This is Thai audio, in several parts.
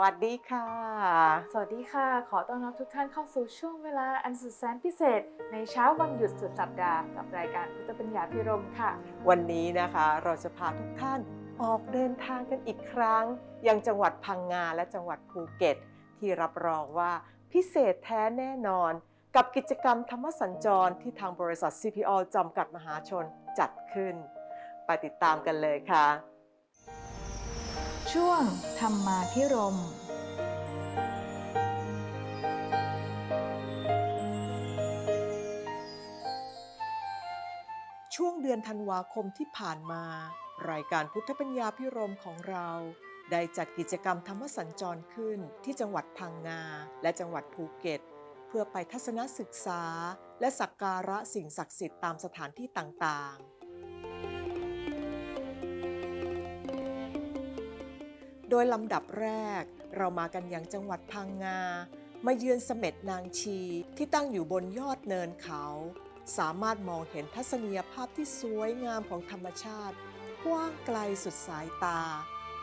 วัสดีค่ะ สวัสดีค่ะ ขอต้อนรับทุกท่านเข้าสู่ช่วงเวลาอันสุดแสนพิเศษ ในเช้าวันหยุดสุดสัปดาห์กับรายการพุทธปัญญาพิรมค่ะ วันนี้นะคะเราจะพาทุกท่านออกเดินทางกันอีกครั้ง ยังจังหวัดพังงาและจังหวัดภูเก็ต ที่รับรองว่าพิเศษแท้แน่นอน กับกิจกรรมธรรมสัญจรที่ทางบริษัท CPO จำกัดมหาชนจัดขึ้น ไปติดตามกันเลยค่ะ ช่วงธรรมาพิรมช่วงเดือนธันวาคมที่ผ่านมา รายการพุทธปัญญาพิรมของเรา ได้จัดกิจกรรมธรรมสัญจรขึ้นที่จังหวัดพังงาและจังหวัดภูเก็ต เพื่อไปทัศนศึกษา และสักการะสิ่งศักดิ์สิทธิ์ตามสถานที่ต่างๆ โดยลำดับแรก เรามากันยังจังหวัดพังงา มาเยือนเสม็ดนางชีที่ตั้งอยู่บนยอดเนินเขา สามารถมองเห็นทัศนียภาพที่สวยงามของธรรมชาติกว้างไกลสุดสายตา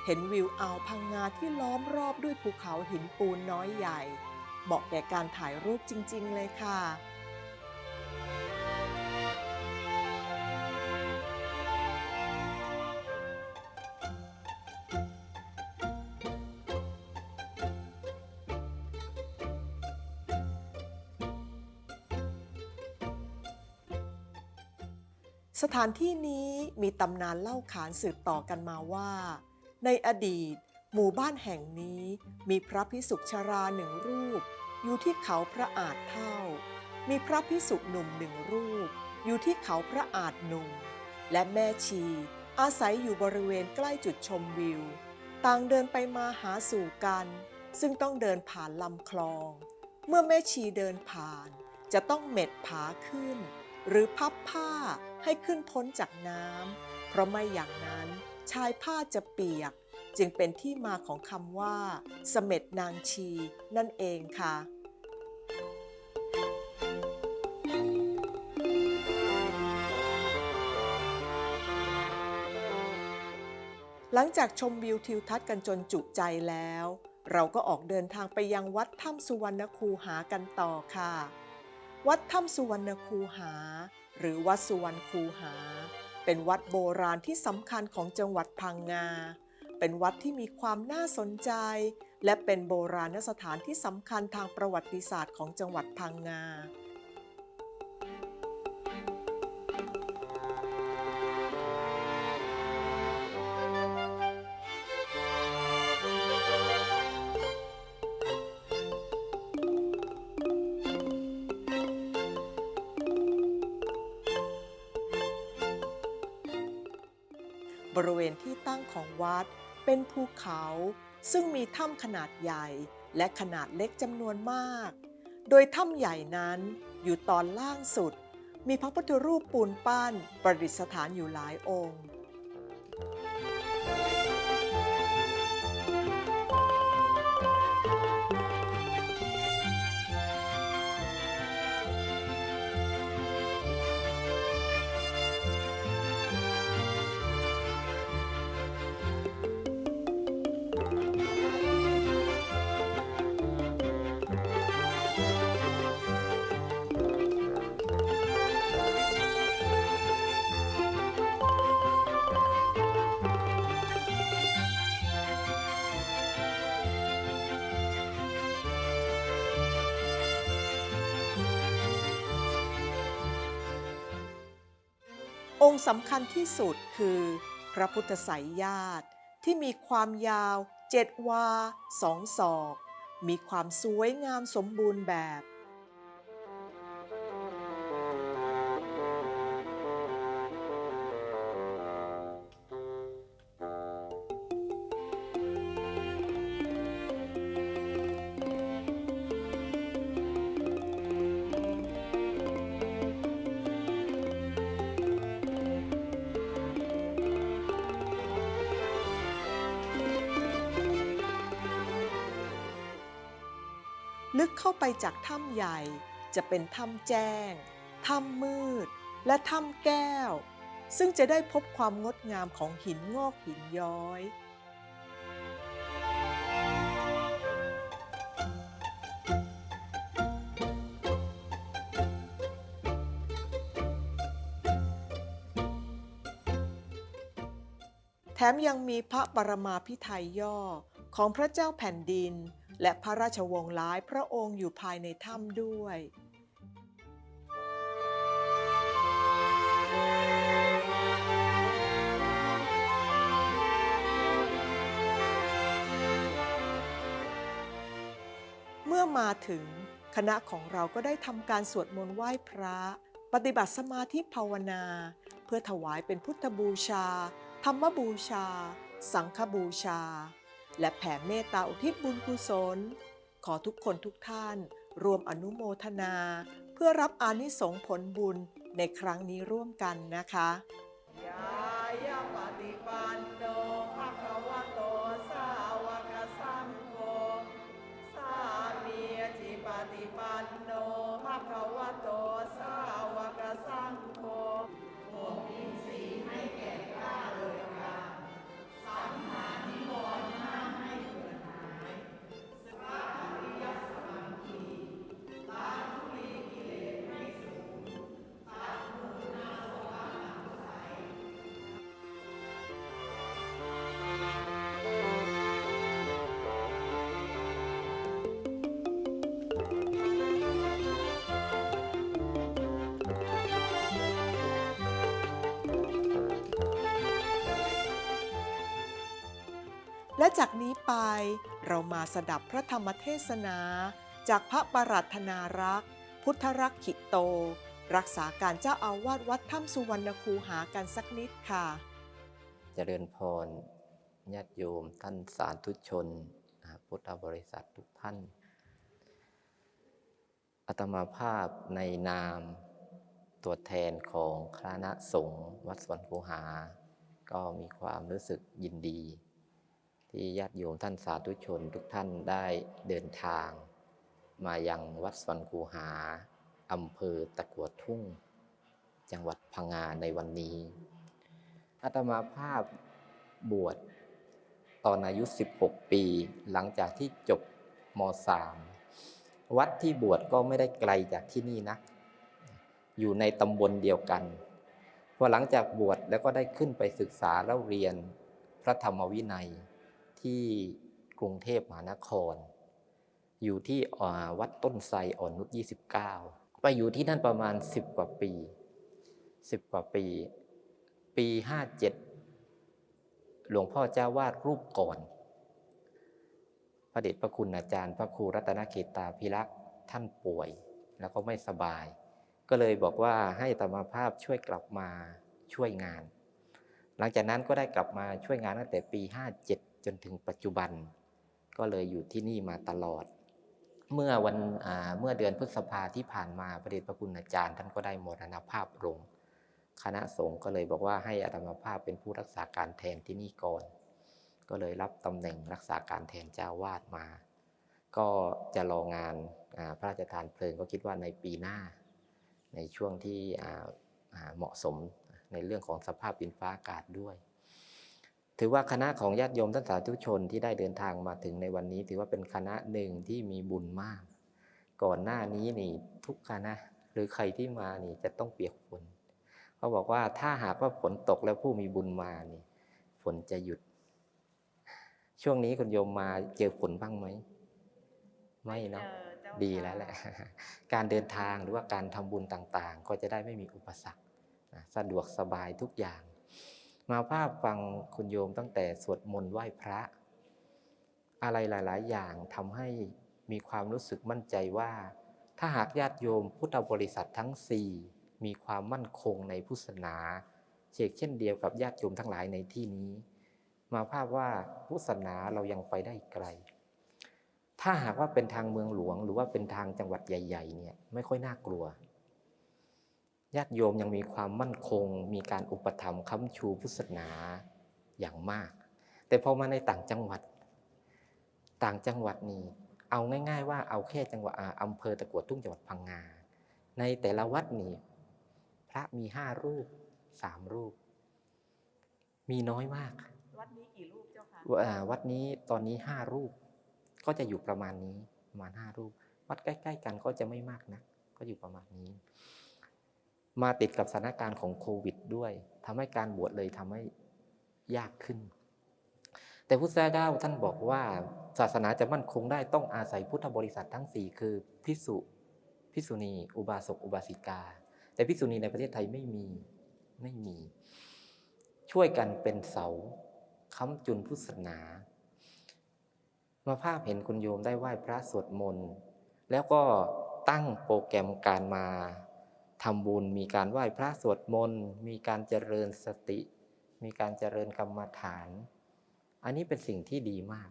เห็นวิวอ่าวพังงาที่ล้อมรอบด้วยภูเขาหินปูนน้อยใหญ่เหมาะแก่การถ่ายรูปจริง ๆ เลยค่ะ สถานที่นี้มีตำนานเล่าขานสืบต่อกันมาว่า ในอดีต หมู่บ้านแห่งนี้มีพระพิสุชราหนึ่งรูป อยู่ที่เขาพระอาจเท่า มีพระพิสุหนุ่มหนึ่งรูป อยู่ที่เขาพระอาจหนุ่ม และแม่ชีอาศัยอยู่บริเวณใกล้จุดชมวิว ต่างเดินไปมาหาสู่กัน ซึ่งต้องเดินผ่านลำคลอง เมื่อแม่ชีเดินผ่าน จะต้องเม็ดผาขึ้น หรือพับผ้า ให้ขึ้นพ้นจากน้ำเพราะไม่อย่างนั้นชายผ้าจะเปียก จึงเป็นที่มาของคำว่า เสม็ดนางชี นั่นเองค่ะหลังจากชมวิวทิวทัศน์กันจนจุใจแล้ว เราก็ออกเดินทางไปยังวัดถ้ำสุวรรณคูหากันต่อค่ะ วัดถ้ำสุวรรณคูหา หรือวัดสุวรรณคูหา เป็นวัดโบราณที่สำคัญของจังหวัดพังงา เป็นวัดที่มีความน่าสนใจ และเป็นโบราณสถานที่สำคัญทางประวัติศาสตร์ของจังหวัดพังงา ตั้งของวัด เป็นภูเขา ซึ่งมีถ้ำขนาดใหญ่และขนาดเล็กจำนวนมาก โดยถ้ำใหญ่นั้นอยู่ตอนล่างสุด มีพระพุทธรูปปูนปั้นประดิษฐานอยู่หลายองค์ สำคัญที่สุดคือ พระพุทธสายญาติที่มีความยาวเจ็ดวาสองศอก มีความสวยงามสมบูรณ์แบบ ไปจากถ้ำใหญ่ จะเป็นถ้ำแจ้ง ถ้ำมืด และถ้ำแก้ว ซึ่งจะได้พบความงดงามของหินงอกหินย้อยแถมยังมีพระปรมาพิไทยย่อของพระเจ้าแผ่นดิน และพระราชวงศ์หลายพระองค์อยู่ภายในถ้ำด้วย เมื่อมาถึงคณะของเราก็ได้ทำการสวดมนต์ไหว้พระ ปฏิบัติสมาธิภาวนา เพื่อถวายเป็นพุทธบูชา ธรรมบูชา สังฆบูชา และแผ่เมตตาอุทิศบุญกุศล ขอทุกคนทุกท่าน รวมอนุโมทนา เพื่อรับอานิสงส์ผลบุญในครั้งนี้ร่วมกันนะคะ และจากนี้ไปเรามาสดับพระธรรมเทศนา จากพระปรัตนารักษ์ พุทธรักขิโต รักษาการเจ้าอาวาสวัดถ้ำสุวรรณคูหากันสักนิดค่ะ เจริญพรญาติโยมท่านสาธุชน พุทธบริษัททุกท่านอาตมาภาพในนามตัวแทนของคณะสงฆ์วัดสวรรคูหา ก็มีความรู้สึกยินดี ที่ญาติโยมท่านสาธุชนทุกท่านได้เดินทาง มายังวัดสวรรคูหาอำเภอตะกัวทุ่ง จังหวัดพังงาในวันนี้อาตมาภาพบวชตอนอายุ 16 ปี หลังจากที่จบม .3 วัดที่บวชก็ไม่ได้ไกลจากที่นี่นักอยู่ในตำบลเดียวกันพอหลังจากบวชแล้วก็ได้ขึ้นไปศึกษาเล่าเรียนพระธรรมวินัย ที่กรุงเทพมหานคร อยู่ที่วัดต้นไทรอ่อนนุช29 ไปอยู่ที่นั่นประมาณ 10 กว่าปี 10 กว่าปี ปี 57 หลวงพ่อเจ้าวาดรูปก่อน พระเดชพระคุณอาจารย์ พระครูรัตนเขตตาพิรักษ์ท่านป่วย แล้วก็ไม่สบาย ก็เลยบอกว่าให้ธรรมภาพช่วยกลับมาช่วยงานหลังจากนั้นก็ได้กลับมาช่วยงานตั้งแต่ปี 57 จนถึงปัจจุบัน ก็เลยอยู่ที่นี่มาตลอด เมื่อวันเมื่อเดือนพฤษภาที่ผ่านมาพระเดชพระคุณอาจารย์ ท่านก็ได้มรณภาพลงคณะสงฆ์ก็เลยบอกว่าให้อาตมาภาพเป็นผู้รักษาการแทนที่นี่ก่อน ก็เลยรับตำแหน่งรักษาการแทนเจ้าวาดมา ก็จะรองานพระราชทานเพลิงก็คิดว่าในปีหน้า ในช่วงที่เหมาะสมในเรื่องของสภาพดินฟ้าอากาศด้วย ถือว่าคณะของญาติโยมท่านสาธุชนที่ได้เดินทางมาถึงในวันนี้ ถือว่าเป็นคณะหนึ่งที่มีบุญมาก ก่อนหน้านี้นี่ทุกคณะ หรือใครที่มานี่จะต้องเปียกฝนเขาบอกว่าถ้าหากว่าฝนตกแล้วผู้มีบุญมานี่ฝนจะหยุด ช่วงนี้คุณโยมมาเจอฝนบ้างไหมไม่เนาะดีแล้วแหละ การเดินทางหรือว่าการทำบุญต่างๆ ก็จะได้ไม่มีอุปสรรคนะสะดวกสบายทุกอย่าง มาภาพฟังคุณโยมตั้งแต่สวดมนต์ไหว้พระ อะไรหลาย ๆ อย่างทำให้มีความรู้สึกมั่นใจว่า ถ้าหากญาติโยมพุทธบริษัททั้งสี่มีความมั่นคงในพุทธศาสนาเชกเช่นเดียวกับญาติโยมทั้งหลายในที่นี้ มาภาพว่าพุทธศาสนาเรายังไปได้ไกล ถ้าหากว่าเป็นทางเมืองหลวงหรือว่าเป็นทางจังหวัดใหญ่ ๆ เนี่ยไม่ค่อยน่ากลัว ญาติโยมยังมีความมั่นคง มีการอุปถัมภ์ค้ำชูพุทธศาสนาอย่างมาก แต่พอมาในต่างจังหวัด ต่างจังหวัดนี่เอาง่าย ๆ ว่าเอาแค่จังหวัดอ่าอำเภอตะกัวทุ่งจังหวัดพังงา ในแต่ละวัดนี่พระมีห้ารูปสามรูป มีน้อยมาก วัดนี้กี่รูปเจ้าคะวอ่าวัดนี้ตอนนี้ห้ารูป ก็จะอยู่ประมาณนี้ประมาณห้ารูป วัดใกล้ ๆ กันก็จะไม่มากนะก็อยู่ประมาณนี้ มาติดกับสถานการณ์ของโควิดด้วยทำให้การบวชเลยทำให้ยากขึ้น แต่พุทธเจ้าท่านบอกว่าศาสนาจะมั่นคงได้ต้องอาศัยพุทธบริษัททั้ง 4 คือพิสุพิสุณีอุบาสกอุบาสิกา แต่พิสุณีในประเทศไทยไม่มีไม่มี ช่วยกันเป็นเสาค้ำจุนพุทธศาสนา มาภาพเห็นคุณโยมได้ไหว้พระสวดมนต์แล้วก็ตั้งโปรแกรมการมา ทำบุญมีการไหว้พระสวดมนต์มีการเจริญสติ มีการเจริญกรรมฐาน อันนี้เป็นสิ่งที่ดีมาก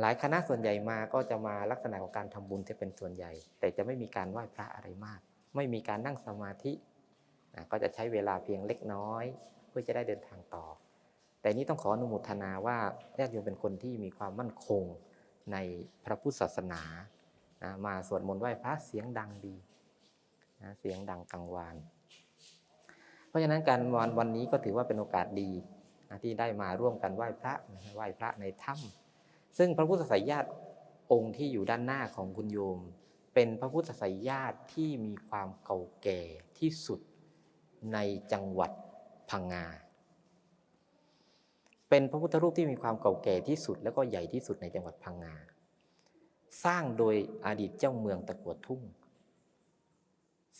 หลายคณะส่วนใหญ่มาก็จะมาลักษณะของการทำบุญที่เป็นส่วนใหญ่ แต่จะไม่มีการไหว้พระอะไรมาก ไม่มีการนั่งสมาธิก็จะใช้เวลาเพียงเล็กน้อย เพื่อจะได้เดินทางต่อ แต่นี้ต้องขออนุโมทนาว่าญาติโยมเป็นคนที่มีความมั่นคงในพระพุทธศาสนามาสวดมนต์ไหว้พระเสียงดังดี นะเสียงดังกังวาน เพราะฉะนั้นการวันวันนี้ก็ถือว่าเป็นโอกาสดีนะที่ได้มาร่วมกันไหว้พระไหว้พระในถ้ำซึ่งพระพุทธไสยญาติองค์ที่อยู่ด้านหน้าของคุณโยม เป็นพระพุทธไสยญาติที่มีความเก่าแก่ที่สุดในจังหวัดพังงา เป็นพระพุทธรูปที่มีความเก่าแก่ที่สุด แล้วก็ใหญ่ที่สุดในจังหวัดพังงา สร้างโดยอดีตเจ้าเมืองตะกัวทุ่ง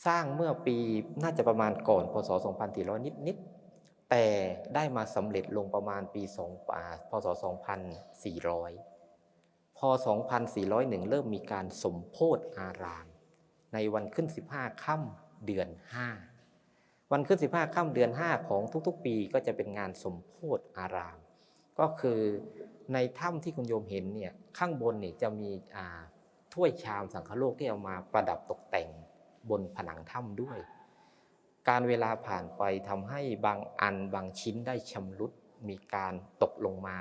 สร้างเมื่อปีน่าจะประมาณก่อนพศ 2400 นิดๆ แต่ได้มาสำเร็จลงประมาณปี2อ่าพศ 2400 พอ 2401 เริ่มมีการสมโพธอาราม ในวันขึ้น 15 ค่ำเดือน 5 วันขึ้น 15 ค่ำเดือน 5 ของทุกๆ ปีก็จะเป็นงานสมโพธอาราม ก็คือในถ้ำที่คุณโยมเห็นเนี่ยข้างบนเนี่ยจะมีถ้วยชามสังฆโลกที่เอามาประดับตกแต่ง บนผนังถ้ำด้วย การเวลาผ่านไปทำให้บางอันบางชิ้นได้ชำรุดมีการตกลงมา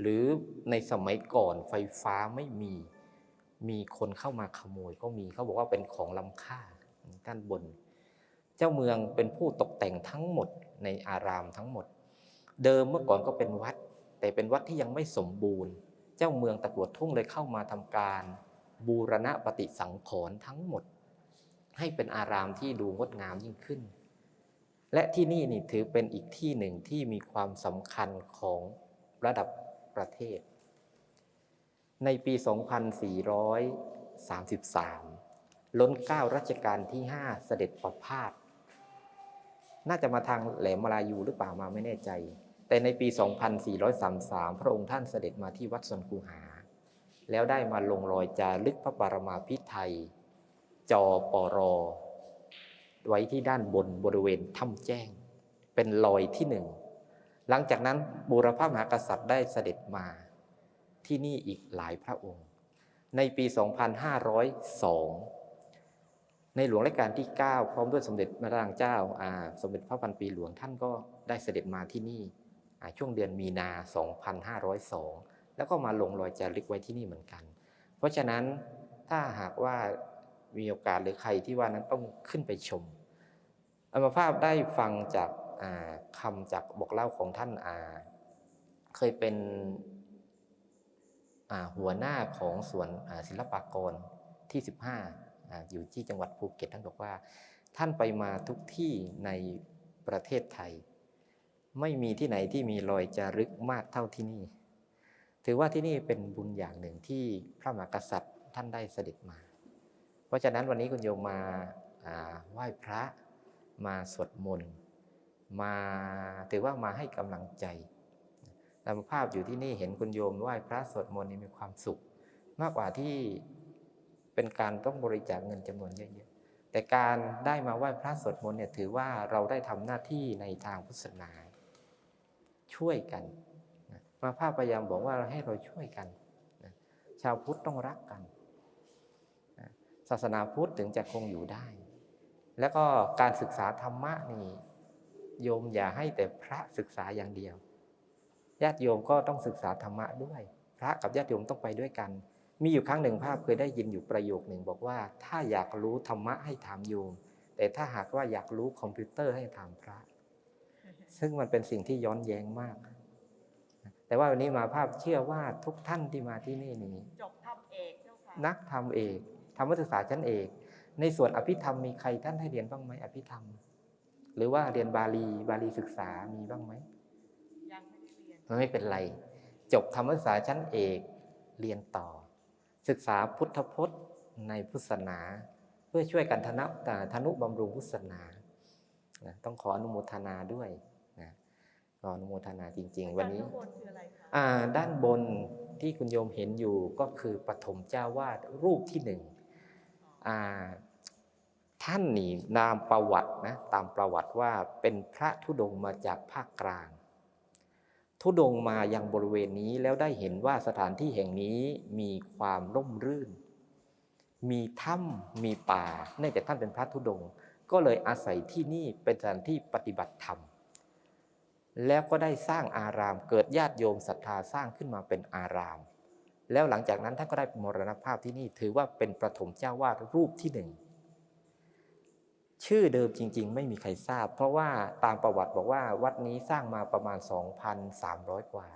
หรือในสมัยก่อนไฟฟ้าไม่มี มีคนเข้ามาขโมยก็มีเขาบอกว่าเป็นของล้ำค่าด้านบน เจ้าเมืองเป็นผู้ตกแต่งทั้งหมดในอารามทั้งหมด เดิมเมื่อก่อนก็เป็นวัด แต่เป็นวัดที่ยังไม่สมบูรณ์ เจ้าเมืองตะกรวดทุ่งเลยเข้ามาทำการ บูรณะปฏิสังขรณ์ทั้งหมด ให้เป็นอารามที่ดูงดงามยิ่งขึ้น และที่นี่นี่ถือเป็นอีกที่หนึ่งที่มีความสำคัญของระดับประเทศ ในปี 2433 ล้นเก้ารัชกาลที่ 5 เสด็จประพาสน่าจะมาทางแหลมมาลายูหรือเปล่ามาไม่แน่ใจ แต่ในปี 2433 พระองค์ท่านเสด็จมาที่วัดสนคูหา แล้วได้มาลงรอยจารึกพระปรมาภิไธย จอปรอ ไว้ที่ด้านบนบริเวณถ้ำแจ้ง เป็นรอยที่หนึ่ง หลังจากนั้นบูรพมหากษัตริย์ได้เสด็จมาที่นี่อีกหลายพระองค์ ในปี 2502 ในหลวงรัชกาลที่ 9 พร้อมด้วยสมเด็จพระนางเจ้าอาสมเด็จพระพันปีหลวงท่านก็ได้เสด็จมาที่นี่ช่วงเดือนมีนา 2502 แล้วก็มาลงรอยจารึกไว้ที่นี่เหมือนกัน เพราะฉะนั้นถ้าหากว่า มีโอกาสหรือใครที่ว่านั้นต้องขึ้นไปชมอัมภาพได้ฟังจากาคำจากบอกเล่าของท่านอาเคยเป็นหัวหน้าของสวนศิลปากรที่ 15ออยู่ที่จังหวัดภูเก็ตท่านบอกว่า ท่านไปมาทุกที่ในประเทศไทย ไม่มีที่ไหนที่มีรอยจารึกมากเท่าที่นี่ ถือว่าที่นี่เป็นบุญอย่างหนึ่งที่พระมหากษัตริย์ท่านได้เสด็จมา ราะฉะนั้นวันนี้คุณโยมมาไหว้พระมาสวดมนต์มาถือว่ามาให้กำลังใจตามภาพอยู่ที่นี่เห็นคุณโยมไหว้พระสวดมนต์นี่มีความสุข มากกว่าที่เป็นการต้องบริจาคเงินจำนวนเยอะๆแต่การได้มาไหว้พระสวดมนต์เนี่ยถือว่าเราได้ทำหน้าที่ในทางพุทธศาสนา ช่วยกันมาภาพพยายามบอกว่าให้เราช่วยกัน ชาวพุทธต้องรักกัน ศาสนาพุทธถึงจะคงอยู่ได้ แล้วก็การศึกษาธรรมะนี่โยมอย่าให้แต่พระศึกษาอย่างเดียวญาติโยมก็ต้องศึกษาธรรมะด้วย พระกับญาติโยมต้องไปด้วยกัน มีอยู่ครั้งหนึ่งภาพเคยได้ยินอยู่ประโยคหนึ่งบอกว่า ถ้าอยากรู้ธรรมะให้ถามโยม แต่ถ้าหากว่าอยากรู้คอมพิวเตอร์ให้ถามพระ ซึ่งมันเป็นสิ่งที่ย้อนแย้งมาก แต่ว่าวันนี้มาภาพเชื่อว่าทุกท่านที่มาที่นี่นี้จบทำเอกเจ้าค่ะนักธรรมเอก ธรรมศึกษาชั้นเอก ในส่วนอภิธรรมมีใครท่านให้เรียนบ้างไหมอภิธรรม หรือว่าเรียนบาลีบาลีศึกษามีบ้างไหมยังไม่ได้เรียนมันไม่เป็นไร จบธรรมศึกษาชั้นเอกเรียนต่อ ศึกษาพุทธพจน์ในพุทธศาสนา เพื่อช่วยกันธนธนุบำรุงพุทธศาสนานะต้องขออนุโมทนาด้วยนะขออนุโมทนาจริง ๆ วันนี้อาจารย์ข้างบนคืออะไรคะอ่าด้านบนที่คุณโยมเห็นอยู่ก็คือปฐมเจ้าวาดรูปที่หนึ่งอ่า ท่านนี่นามประวัตินะตามประวัติว่าเป็นพระธุดงมาจากภาคกลาง ธุดงมายังบริเวณนี้แล้วได้เห็นว่าสถานที่แห่งนี้มีความร่มรื่น มีถ้ำมีป่าเนื่องจากท่านเป็นพระธุดงก็เลยอาศัยที่นี่เป็นสถานที่ปฏิบัติธรรม แล้วก็ได้สร้างอารามเกิดญาติโยมศรัทธาสร้างขึ้นมาเป็นอาราม แล้วหลังจากนั้นท่านก็ได้มรณภาพที่นี่ ถือว่าเป็นประถมเจ้าวาดรูปที่หนึ่งชื่อเดิมจริง ๆ ไม่มีใครทราบ เพราะว่าตามประวัติบอกว่า วัดนี้สร้างมาประมาณ 2,300 กว่า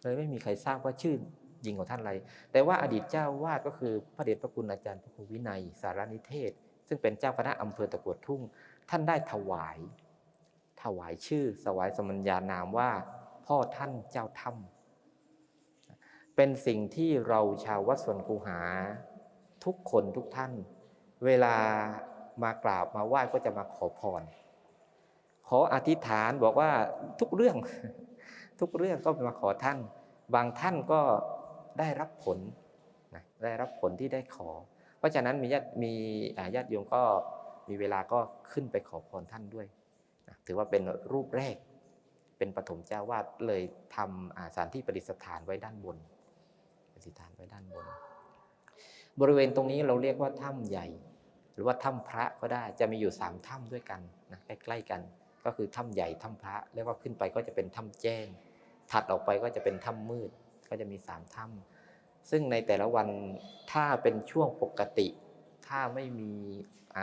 เลยไม่มีใครทราบว่าชื่อจริงของท่านอะไร แต่ว่าอดีตเจ้าวาดก็คือพระเดชพระคุณอาจารย์พระครูวินัย สารนิเทศ ซึ่งเป็นเจ้าคณะอำเภอตะกวดทุ่ง ท่านได้ถวาย ถวายชื่อสวายสมัญญานามว่า พ่อท่านเจ้าถ้ำ เป็นสิ่งที่เราชาววัดสวนคูหา ทุกคนทุกท่าน เวลามากราบมาไหว้ก็จะมาขอพร ขออธิษฐานบอกว่าทุกเรื่อง ทุกเรื่องก็มาขอท่าน บางท่านก็ได้รับผลนะได้รับผลที่ได้ขอ เพราะฉะนั้นมีญาติมีญาติโยมก็มีเวลาก็ขึ้นไปขอพรท่านด้วยนะถือว่าเป็นรูปแรก เป็นปฐมเจ้าวาดเลยทำสถานที่ประดิษฐานไว้ด้านบน ประดิษฐานไว้ด้านบน บริเวณตรงนี้เราเรียกว่าถ้ำใหญ่ หรือว่าถ้ำพระก็ได้จะมีอยู่สามถ้ำด้วยกันนะใกล้ๆกัน ก็คือถ้ำใหญ่ถ้ำพระแล้วก็ขึ้นไปก็จะเป็นถ้ำแจ้ง ถัดออกไปก็จะเป็นถ้ำมืดก็จะมีสามถ้ำซึ่งในแต่ละวันถ้าเป็นช่วงปกติ ถ้าไม่มี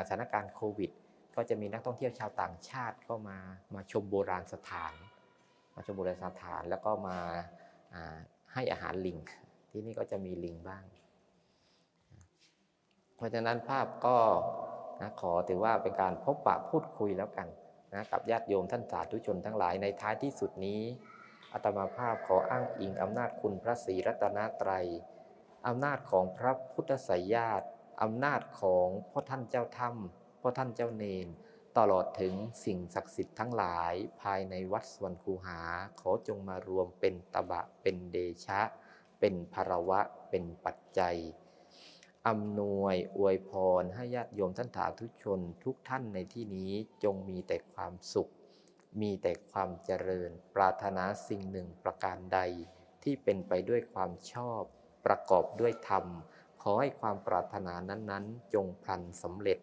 สถานการณ์โควิด ก็จะมีนักท่องเที่ยวชาวต่างชาติก็มามาชมโบราณสถาน มาชมโบราณสถานแล้วก็มาให้อาหารลิง ที่นี่ก็จะมีลิงบ้าง เพราะฉะนั้นภาพก็นะขอถือว่าเป็นการพบปะพูดคุยแล้วกันนะกับญาติโยมท่านสาธุชนทั้งหลายในท้ายที่สุดนี้อาตมาภาพขออ้างอิงอำนาจคุณพระศรีรัตนตรัยอำนาจของพระพุทธไสยญาติอำนาจของพ่อท่านเจ้าถ้ำพ่อท่านเจ้าเนนตลอดถึงสิ่งศักดิ์สิทธิ์ทั้งหลายภายในวัดสวนคูหา ขอจงมารวมเป็นตบะเป็นเดชะ เป็นภารวะเป็นปัจจัยอำนวยอวยพรให้ญาติโยมท่านสาธุชนทุกท่านในที่นี้จงมีแต่ความสุข มีแต่ความเจริญ ปรารถนาสิ่งหนึ่งประการใด ที่เป็นไปด้วยความชอบ ประกอบด้วยธรรม ขอให้ความปรารถนานั้นๆ จงพลันสำเร็จ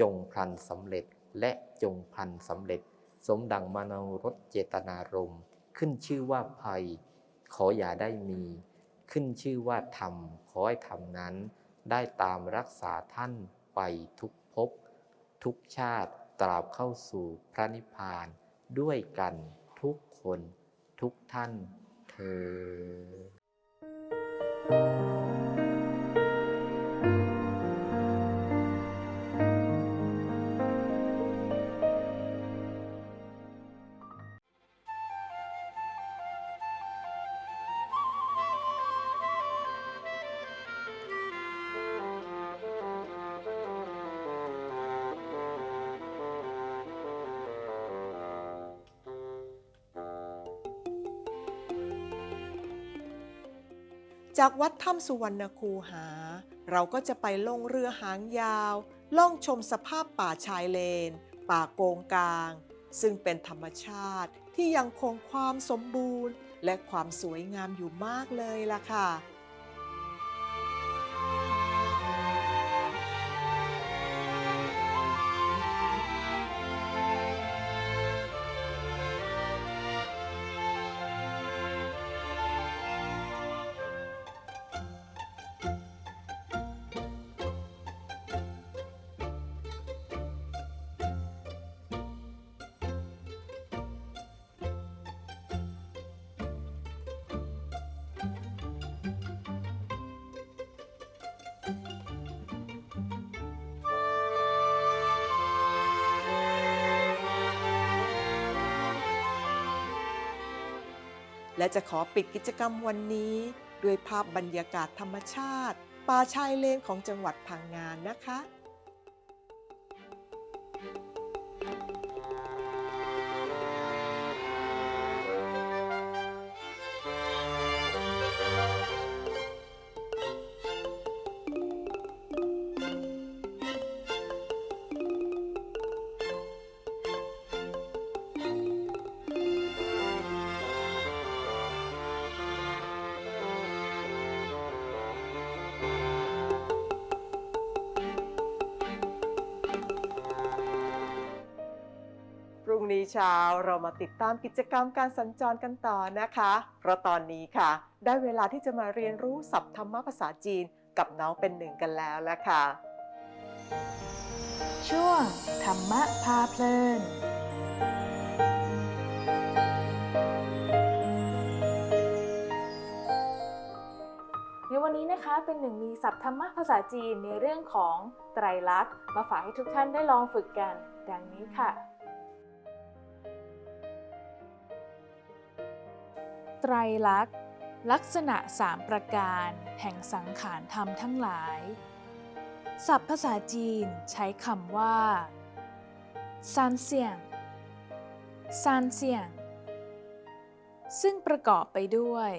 จงพลันสำเร็จ และจงพลันสำเร็จ สมดังมโนรสเจตนารมณ์ ขึ้นชื่อว่าภัย ขออย่าได้มี ขึ้นชื่อว่าธรรมขอให้ธรรมนั้น ได้ตามรักษาท่านไปทุกภพทุกชาติตราบเข้าสู่พระนิพพานด้วยกันทุกคนทุกท่านเธอ จากวัดถ้ำสุวรรณคูหา เราก็จะไปล่องเรือหางยาว ล่องชมสภาพป่าชายเลน ป่าโกงกลาง ซึ่งเป็นธรรมชาติที่ยังคงความสมบูรณ์ และความสวยงามอยู่มากเลยล่ะค่ะ และจะขอปิดกิจกรรมวันนี้ ด้วยภาพบรรยากาศธรรมชาติ ป่าชายเลนของจังหวัดพังงานนะคะ เช้าเรามาติดตามกิจกรรมการสัญจรกันต่อนะคะ เพราะตอนนี้ค่ะ ได้เวลาที่จะมาเรียนรู้ศัพท์ธรรมภาษาจีนกับน้องเป็นหนึ่งกันแล้วละค่ะ ช่วงธรรมะพาเพลินในวันนี้นะคะเป็นหนึ่งมีศัพท์ธรรมะภาษาจีนในเรื่องของไตรลักษณ์มาฝากให้ทุกท่านได้ลองฝึกกัน ดังนี้ค่ะ ไตรลักษณ์ ลักษณะสามประการ แห่งสังขารธรรมทั้งหลาย ศัพท์ภาษาจีนใช้คำว่าซานเซียงซานเซียง ซึ่งประกอบไปด้วย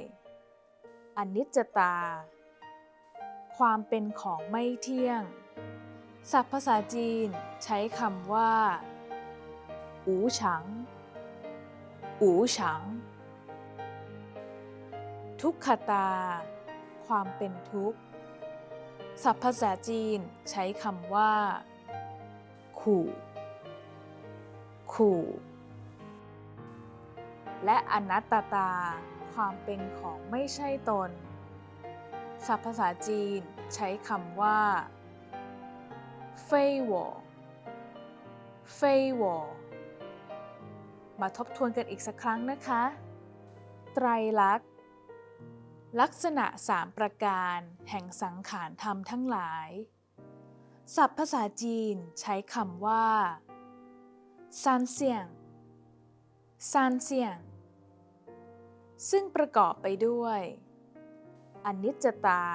อนิจจตา ความเป็นของไม่เที่ยง ศัพท์ภาษาจีนใช้คำว่า อูฉัง อูฉัง ทุกขตา ความเป็นทุกข์ศัพท์ภาษาจีนใช้คำว่า ขู่ ขู่ และอนัตตตา ความเป็นของไม่ใช่ตน ศัพท์ภาษาจีนใช้คำว่าเฟยหวอเฟยหวอมาทบทวนกันอีกสักครั้งนะคะ ไตรลักษณ์ ลักษณะสามประการแห่งสังขารธรรมทั้งหลาย ศัพท์ภาษาจีนใช้คำว่าซานเซียงซานเซียง ซึ่งประกอบไปด้วยอนิจจตา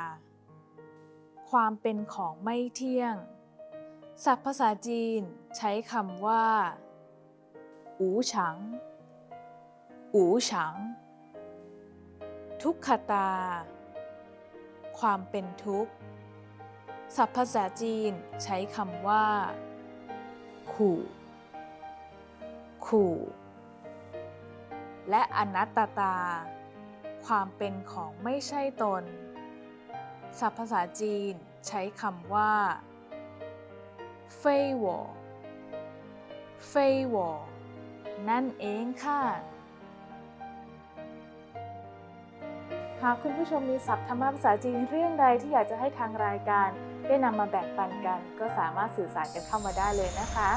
ความเป็นของไม่เที่ยง ศัพท์ภาษาจีนใช้คำว่า อูฉัง อูฉัง ทุกขตา ความเป็นทุกข์ศัพท์ภาษาจีนใช้คำว่า ขู่ ขู่ และอนัตตตา ความเป็นของไม่ใช่ตน ศัพท์ภาษาจีนใช้คำว่าเฟยหวอเฟยหวอนั่นเองค่ะ หากคุณผู้ชมมีศัพท์ธรรมะภาษาจีนเรื่องใดที่อยากจะให้ทางรายการ ได้นำมาแบ่งปันกัน ก็สามารถสื่อสารกันเข้ามาได้เลยนะคะ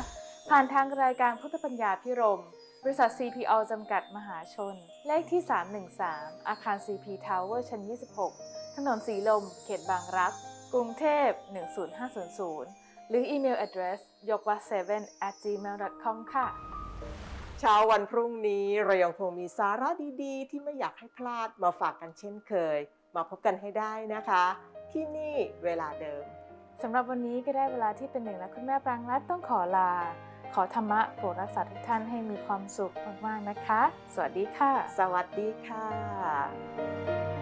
ผ่านทางรายการพุทธปัญญาพิรมบริษัท CPO จำกัดมหาชน เลขที่ 313 อาคาร CP Tower ชั้น 26 ถนนสีลม เขตบางรัก กรุงเทพ 10500 หรืออีเมล address ยกวัด7 at gmail.com ค่ะ เช้าวันพรุ่งนี้เรายังคงมีสาระดีๆ ที่ไม่อยากให้พลาดมาฝากกันเช่นเคย มาพบกันให้ได้นะคะ ที่นี่เวลาเดิมสำหรับวันนี้ก็ได้เวลาที่เป็นหนึ่งและคุณแม่ปรางรัตน์ต้องขอลา ขอธรรมะโปรดรักษาทุกท่านให้มีความสุขมากๆนะคะ สวัสดีค่ะ สวัสดีค่ะ